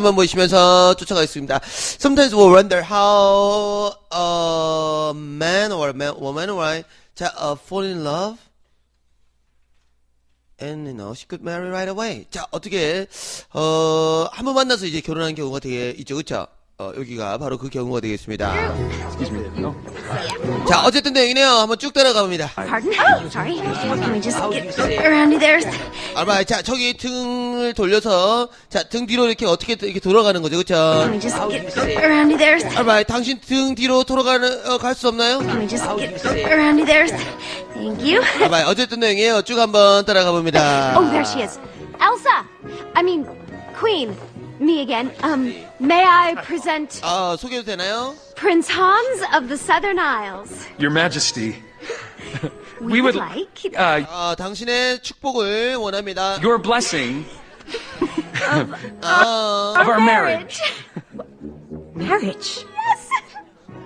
한번 보시면서 쫓아가겠습니다. Sometimes we'll wonder how a man or a man, woman, right? 자, uh, fall in love. And, you know, she could marry right away. 자, 어떻게, 어, 한 번 만나서 이제 결혼한 경우가 되게 있죠, 그쵸? 어, 여기가 바로 그 경우가 되겠습니다. 자, 어쨌든 내용이네요. 한번 쭉 따라가 봅니다. Pardon? Oh, sorry. Let me just get around to there. 알바, 자, 저기 등을 돌려서, 자, 등 뒤로 이렇게 어떻게 이렇게 돌아가는 거죠, 그쵸? Let me just get around to there. 알바, 당신 등 뒤로 돌아가는, 어, 갈 수 없나요? Let me just get around to there. Thank you. 알바, 어쨌든 내용이에요. 쭉 한번 따라가 봅니다. Oh, there she is. Elsa! I mean, Queen. Me again. Um, may I present 아, 소개도 되나요? Prince Hans of the Southern Isles? Your Majesty, We, we would like uh, 아, 당신의 축복을 원합니다. your blessing 아, of our marriage. Marriage?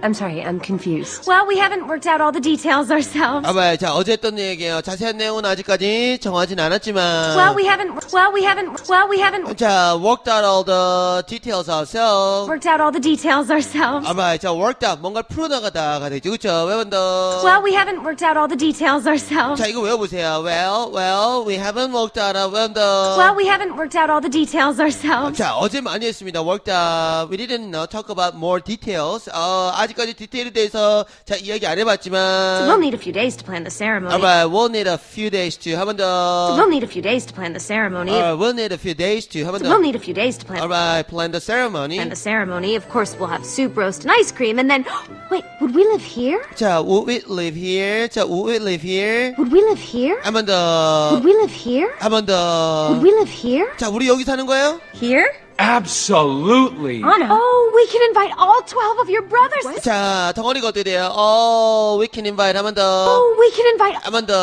I'm sorry, I'm confused. Well, we haven't worked out all the details ourselves. 알바, 자, 어제 했던 얘기예요. 자세한 내용은 아직까지 정하진 않았지만. Well, we haven't. Well, we haven't. Well, we haven't 자, worked out all the details ourselves. worked out all the details ourselves. 알바, 자, worked out. 뭔가를 풀어나가다가 되죠. 그쵸? 외운다. Well, we haven't worked out all the details ourselves. 자, 이거 외워보세요. Well, well, we haven't worked out. 외운다. Well, we haven't worked out all the details ourselves. 자, 어제 많이 했습니다. worked out. We didn't uh, talk about more details. 어, 아직 까지 디테일에 대해서 자, 이야기 안 해봤지만. We'll need a few days to plan the ceremony. Alright, we'll need a few days to 한 번 더. We'll need a few days to plan the ceremony. Alright, we'll need a few days to 한 번 더. We'll need a few days to plan, Alright, plan the ceremony. plan the ceremony. Of course, we'll have soup, roast, and ice cream, and then. Wait, would we live here? 자, would we live here? 자, would we live here? Would we live here? 한 번 더. Would we live here? 한 번 더. Would we live here? 자, 우리 여기 사는 거예요? Here? Absolutely. Anna. Oh, we can invite all 12 of your brothers. 자, 덩어리가 어떻게 돼요? Oh, we can invite 한번 더. Oh, we can invite. 한번 더.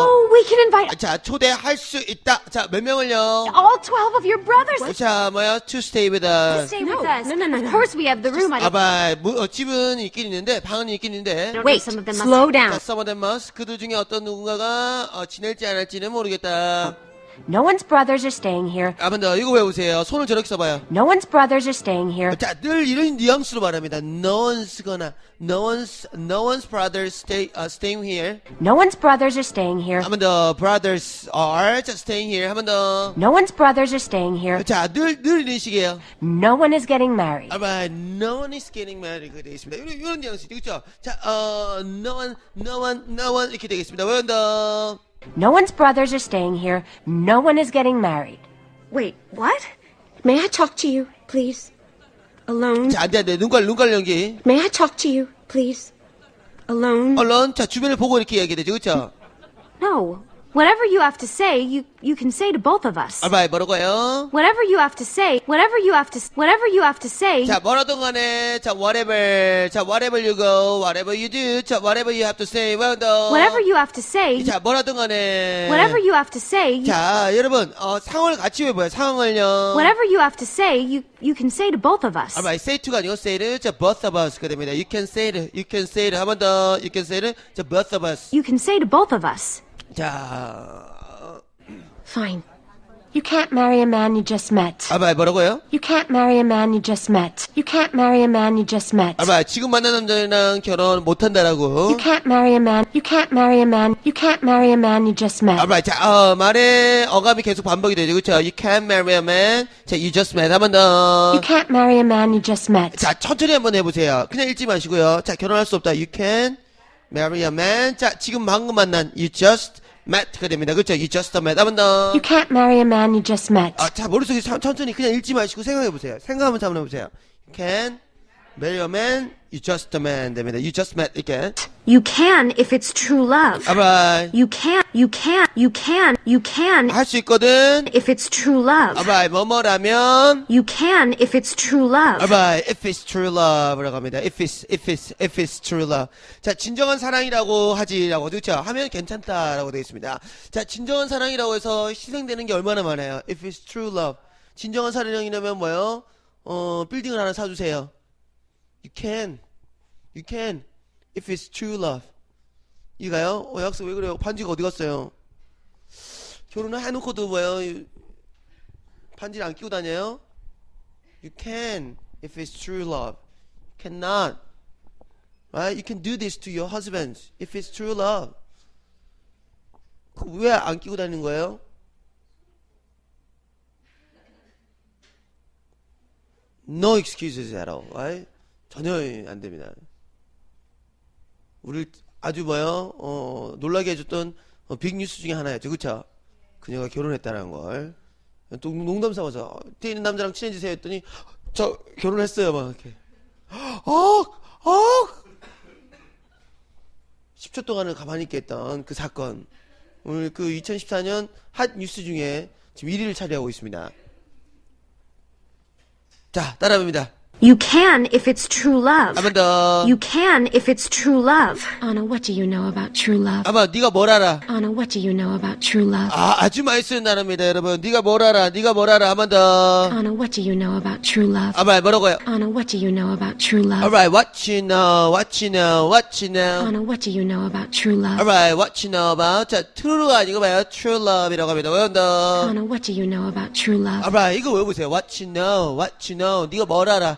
Oh, we can invite 자, 초대할 수 있다. 자, 몇 명을요? all 12 of your brothers. 자, 뭐야? To stay with us. Stay No, with us. no, no, no, Of no. course, we have the room. 아바, 뭐, 어, 집은 있긴 있는데, 방은 있긴 있는데. Wait, some of them must. slow 자, down. some of them must. 그들 중에 어떤 누군가가 어, 지낼지 안 할지는 모르겠다. No one's brothers are staying here. 한 번 더, 이거 외우세요. 손을 저렇게 써봐요. No one's brothers are staying here. 자, 늘 이런 뉘앙스로 말합니다. No one's gonna, no one's, no one's brothers stay, uh, staying here. No one's brothers are staying here. 한 번 더, brothers are just staying here. 한 번 더. No one's brothers are staying here. 자, 늘, 늘 이런 식이에요. No one is getting married. 아마, no one is getting married. 이렇게 되겠습니다. 이런, 이런 뉘앙스, 그죠? 자, 어, no one, no one, no one. 이렇게 되겠습니다. 왜 더? No one's brothers are staying here. No one is getting married. Wait, what? May I talk to you, please? Alone? 자, 안 돼, 안 돼. 눈깔, 눈깔 연기. May I talk to you, please? Alone? 얼른, 자, 주변을 보고 이렇게 이야기 되죠, 그쵸? No. Whatever you have to say, you you can say to both of us. 아마, 뭐라고요? Whatever you have to say, whatever you have to, whatever you have to say. 자, 뭐라든 간에, 자, whatever, 자, whatever you go, whatever you do, 자, whatever you have to say, well done. Whatever you have to say. 자, 뭐라든 간에. Whatever you have to say. you- 자, 여러분, 어, 상황을 같이 외워요, 상황을요. Whatever you have to say, you you can say to both of us. 아마, say to가 아니고 say to, 자, both of us가 됩니다. You can say to, you can say to, 한 번 더, you can say to, 자, both of us. You can say to both of us. 자, Fine. You can't marry a man you just met. 아마, 뭐라고요? You can't marry a man you just met. You can't marry a man you just met. 아마, 지금 만난 남자랑 결혼 못 한다라고. You can't marry a man. You can't marry a man. You can't marry a man you just met. 아마, 자, 어, 말의 어감이 계속 반복이 되죠, 그쵸? You can't marry a man. 자, you just met. 한번 더. You can't marry a man you just met. 자, 천천히 한번 해 보세요. 그냥 읽지 마시고요. 자, 결혼할 수 없다. You can marry a man. 자, 지금 방금 만난 you just met가 됩니다. 그렇죠? You just met. 한번 더. You can't marry a man you just met. 아, 자, 머릿속에 천- 천천히 그냥 읽지 마시고 생각해 보세요. 생각 한번 한번 해보세요. You can marry a man. You just a man 됩니다. You just met. 이렇게. You can if it's true love. 아바이. You can, you can, you can, you can 할 수 있거든. if it's true love. 아바이. 뭐뭐라면. You can if it's true love. 아바이. If it's true love라고 합니다. If it's, if it's, if it's true love. 자, 진정한 사랑이라고 하지라고, 그렇죠? 하면 괜찮다라고 되어 있습니다. 자, 진정한 사랑이라고 해서 희생되는 게 얼마나 많아요? If it's true love. 진정한 사랑이라면 뭐요? 어, 빌딩을 하나 사주세요. You can. You can. If it's true love. 이가요? 어, 약속 왜 그래요? 반지가 어디 갔어요? 결혼을 해놓고도 뭐요? 반지를 안 끼고 다녀요? You can if it's true love. Cannot. Right? You can do this to your husband if it's true love. 왜 안 끼고 다니는 거예요? No excuses at all. Right? 전혀 안 됩니다. 우리를 아주 뭐요? 어, 놀라게 해줬던 어, 빅뉴스 중에 하나였죠. 그쵸? 그녀가 결혼했다는 걸. 또 농담 삼아서 뒤에 있는 남자랑 친해지세요 했더니 저 결혼했어요 막 이렇게. 어, 어. 10초 동안을 가만히 있겠던 그 사건. 오늘 그 2014년 핫 뉴스 중에 지금 1위를 차지하고 있습니다. 자, 따라합니다. You can if it's true love. 한 번 더. You can if it's true love. Anna, what do you know about true love? 아마 네가 뭘 알아? Anna, what do you know about true love? 아, 아주 많이 쓰는 단어입니다, 여러분. 네가 뭘 알아? 네가 뭘 알아? 한 번 더. Anna, what do you know about true love? 아마 뭐라고요? Anna, what do you know about true love? Alright, what you know? What you know? What you know? Anna, what do you know about true love? Alright, what you know about? 자, true가 아니고 봐요. True love이라고 합니다. 외운다. Anna, what do you know about true love? Alright, 이거 외워보세요. What you know? What you know? 네가 뭘 알아?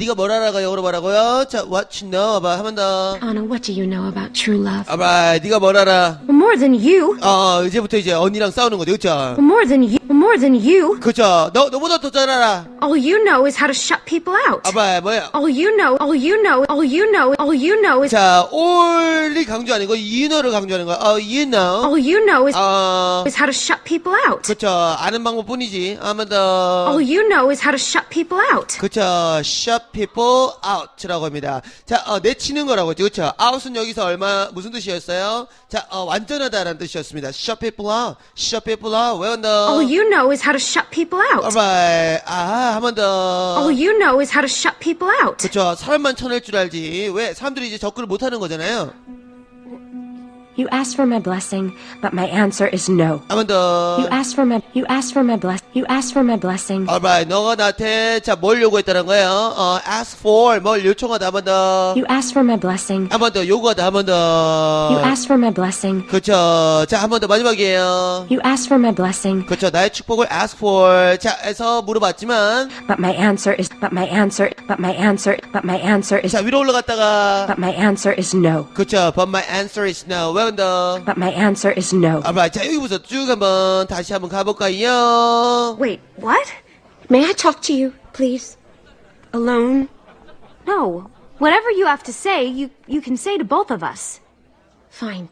네가 뭘 알아가 영어로 말하고요. 자, what you know about? 한번 더. Anna, what do you know about true love? Alright, 네가 뭘 알아? Well, more than you. 어, 이제부터 이제 언니랑 싸우는 거죠, 그쵸? Well, more than you. More than you. 그쵸? 너, 너보다 더 잘 알아. All you know is how to shut people out. 아바, 뭐야? All you know, all you know, all you know, all you know is 자, all이 강조 아니고 you know를 강조하는 거야. 어, you know. all you know is 어, is how to shut people out. 그쵸. 아는 방법뿐이지. 한번 더. All you know is how to shut people out. 그쵸. shut people out라고 합니다. 자, 어, 내치는 거라고 했죠. 그쵸. out은 여기서 얼마, 무슨 뜻이었어요? 자, 어, 완전하다라는 뜻이었습니다. shut people out. shut people out. 외운다. All you know is how to shut people out. alright. 아, 한 번 더. All you know is how to shut people out. 그쵸. 사람만 쳐낼 줄 알지. 왜? 사람들이 이제 접근을 못 하는 거잖아요. You asked for my blessing, but my answer is no. 한 번 더. You asked for my you asked for my bless you asked for my blessing. alright. 너가 나한테, 자, 뭘 요구했다는 거예요? 어, ask for. 뭘 요청하다. 한 번 더. You asked for my blessing. 한 번 더. 요구하다. 한 번 더. You asked for my blessing. 그쵸. 자, 한 번 더 마지막이에요. You asked for my blessing, 그렇죠. 나의 축복을 ask for. 자, 해서 물어봤지만, but my answer is but my answer but my answer but my answer is 자, 위로 올라갔다가, but my answer is no. 그렇죠. But my answer is no. 왜 온다? But my answer is no. alright. 자, 여기부터 쭉 한번 다시 한번 가볼까요? Wait, what? May I talk to you, please? Alone? No. Whatever you have to say, you you can say to both of us. Fine.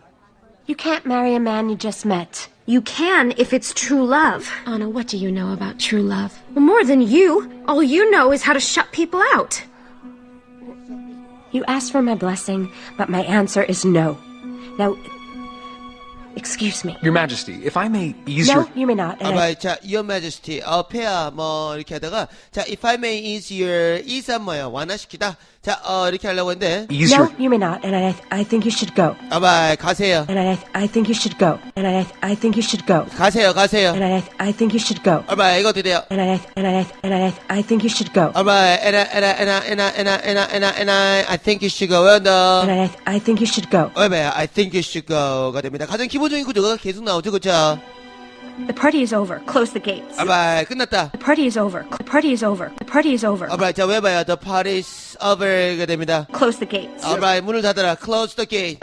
You can't marry a man you just met. You can if it's true love. Anna, what do you know about true love? Well, more than you. All you know is how to shut people out. You asked for my blessing, but my answer is no. Now, excuse me. Your Majesty, if I may ease your. No, you may not. And I, alright. 자, Your Majesty, 어, 폐하, 뭐, 이렇게 하다가, 자, if I may ease your, ease한 뭐야, 완화시키다. 자, 어, 이렇게 하려고 했는데, no, you may not. And I, I think you should go. alright. 가세요. And I, I think you should go. And I, I think you should go. 가세요, 가세요. And I, I think you should go. 이거 어떻게 돼요? And I, and I, and I, I think you should go. alright. and I, and I, and I, and I, and I, and I, and I, and I, I think you should go. 왜 온다? And I, I think you should go. 왜왜 I think you should go가 됩니다. 가장 기본적인 구조가 계속 나오죠, 그쵸? The party is over. Close the gates. alright, 끝났다. The party is over. The party is over. The party is over. alright, 자, 왜 봐요? The party's over가 됩니다. Close the gates. alright, 문을 닫아라. Close the gate.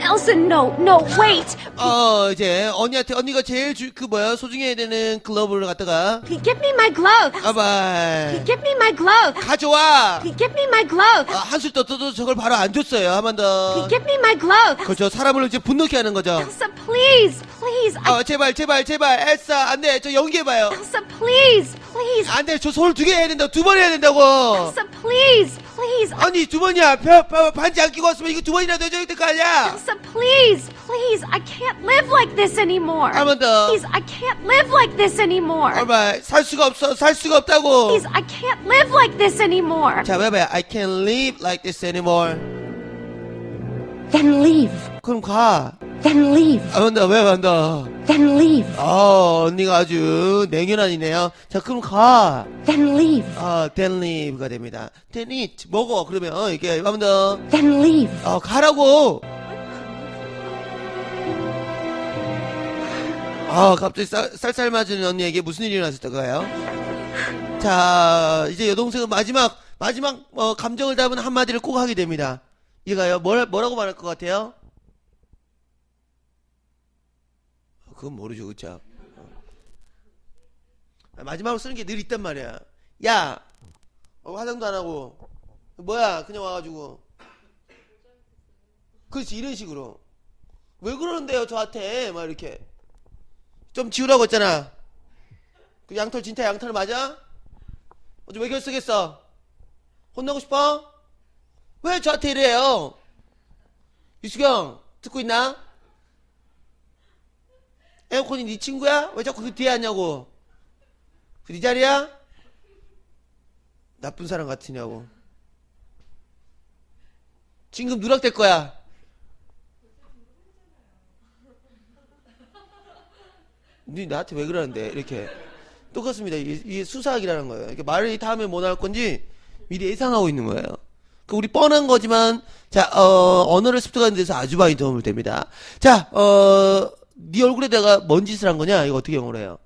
Elsa, no, no, wait. 어, 이제 언니한테 언니가 제일 주, 그 뭐야 소중해야 되는 글러브를 갖다가 Give me my glove. alright, Give me my glove. 가져와. Give me my glove. 아, 한술 떴어도 저걸 바로 안 줬어요. 한 번 더. Give me my glove. 그렇죠. 사람을 이제 분노케 하는 거죠. Elsa, please, please. I, 어, 제발, 제발, 제발. 엘사, 안 돼. 저 연기해봐요. Elsa, please, please. 안 돼. 저 손을 두 개 해야 된다고. 두 번 해야 된다고. Elsa, please, please. 아니 두 번이야 벼, 벼, 반지 안 끼고 왔으면 이거 두 번이라도 해줘야 될 거 아니야 Elsa, please, please. I can't live like this anymore. 한 번 더. Please, I can't live like this anymore. alright 살 수가 없어 살 수가 없다고 Please, I can't live like this anymore. 자 왜봐요 I can't live like this anymore Then leave. 그럼 가 Then leave. 한번더 왜 한다 Then leave. 어 언니가 아주 냉연한이네요 자 그럼 가 Then leave. 어, then leave가 됩니다 then eat 먹어 그러면 이게 한번 더 Then leave. 어, 가라고 아 갑자기 쌀, 쌀쌀 맞은 언니에게 무슨 일이 일어났을까요? 자, 이제 여동생은 마지막, 마지막, 어, 감정을 담은 한마디를 꼭 하게 됩니다. 이가요, 뭘, 뭐라고 말할 것 같아요? 그건 모르죠, 그쵸? 어. 마지막으로 쓰는 게 늘 있단 말이야. 야! 어, 화장도 안 하고. 뭐야, 그냥 와가지고. 그렇지, 이런 식으로. 왜 그러는데요, 저한테? 막 이렇게. 좀 지우라고 했잖아. 그 양털 진짜 양털 맞아? 어제 왜 결석했어? 혼나고 싶어? 왜 저한테 이래요? 유수경 듣고 있나? 에어컨이 네 친구야? 왜 자꾸 그 뒤에 앉냐고? 그네 자리야? 나쁜 사람 같으냐고. 지금 누락될 거야. 니 나한테 왜 그러는데 이렇게 똑같습니다. 이게, 이게 수사학이라는 거예요. 이렇게 말이 다음에 뭐 나올 건지 미리 예상하고 있는 거예요. 그 우리 뻔한 거지만 자 어, 언어를 습득하는 데서 아주 많이 도움을 됩니다. 자, 어, 네 얼굴에 내가 뭔 짓을 한 거냐? 이거 어떻게 영어로 해요?